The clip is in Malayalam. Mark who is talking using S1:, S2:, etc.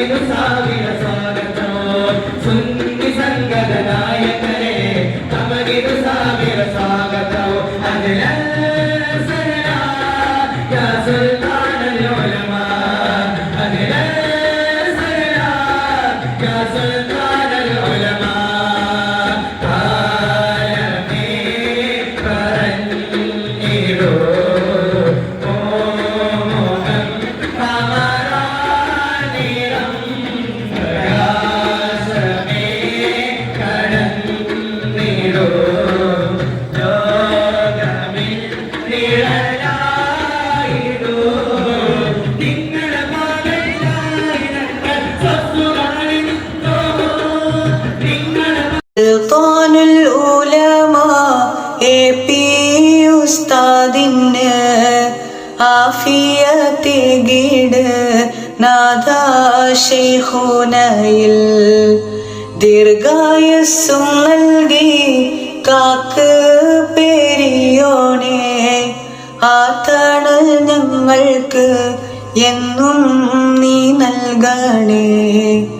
S1: Aquí no എ പി നൽകി കാക്ക് പേരിയോണേ ആ തണൽ ഞങ്ങൾക്ക് എന്നും നീ നൽകണേ.